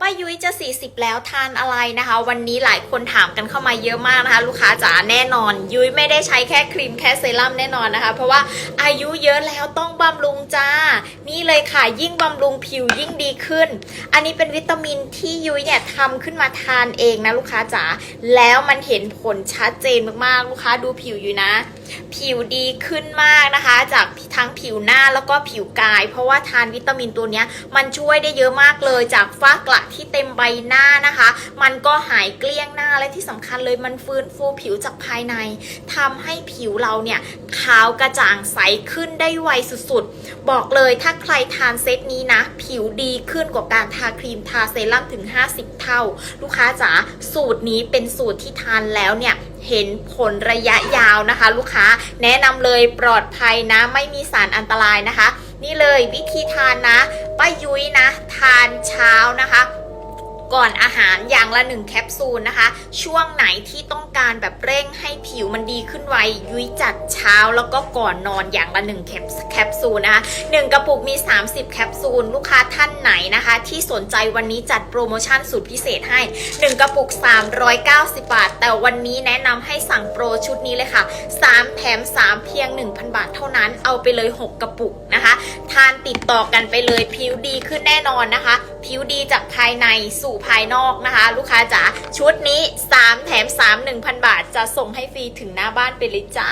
ป้ายุ้ยจะ 40 แล้วทานอะไรนะคะ วันนี้หลายคนถามกันเข้ามาเยอะมากนะคะ ลูกค้าจ๋าแน่นอน ยุ้ยไม่ได้ใช้แค่ครีมแค่เซรั่มแน่นอนนะคะ เพราะว่าอายุเยอะแล้วต้องบำรุงจ้า นี่เลยค่ะยิ่งบำรุงผิวยิ่งดีขึ้น อันนี้เป็นวิตามินที่ยุ้ยเนี่ยทำขึ้นมาทานเองนะลูกค้าจ๋าแล้วมันเห็นผลชัดเจนมากๆลูกค้าดูผิวอยู่นะ ผิวดีขึ้นมากนะคะ จากทั้งผิวหน้าแล้วก็ผิวกาย เพราะว่าทานวิตามินตัวนี้มันช่วยได้เยอะมากเลยจากฝ้ากระที่เต็มใบหน้านะคะ มันก็หายเกลี้ยงหน้าและที่สำคัญเลยมันฟื้นฟูผิวจากภายในทำให้ผิวเราเนี่ยขาวกระจ่างใสขึ้นได้ไวสุดๆ บอกเลยถ้าใครทานเซตนี้นะ ผิวดีขึ้นกว่าการทาครีมทาเซรั่มถึง 50 เท่า ลูกค้าจ๋าสูตรนี้เป็นสูตรที่ทานแล้วเนี่ย เห็นผลระยะยาวนะคะ ลูกค้าแนะนำเลยปลอดภัยนะ ไม่มีสารอันตรายนะคะ นี่เลยวิธีทานนะป้ายุ้ยนะ ทานเช้า ละหนึ่งแคปซูลนะคะ ช่วงไหนที่ต้องการแบบเร่งให้ผิวมันดีขึ้นไวยุ้ยจัดเช้าแล้วก็ก่อนนอนอย่างละหนึ่งแคปแคปซูลนะคะหนึ่งกระปุกมี 30 แคปซูล ลูกค้าท่านไหนนะคะ ที่สนใจวันนี้จัดโปรโมชั่นสุดพิเศษให้ 1 กระปุก 390 บาท แต่วันนี้แนะนำให้สั่งโปรชุดนี้เลยค่ะ 3 แถม 3 เพียง 1,000 บาทเท่านั้นเอาไปเลย 6 กระปุกนะคะ ทานติดต่อกันไปเลยผิวดีขึ้นแน่นอนนะคะ ผิวดีจากภายในสู่ภายนอกนะคะ ลูกค้าจ๋าชุดนี้ 3 แถม 3 1,000 บาท จะส่งให้ฟรีถึงหน้าบ้านไปเลยจ้า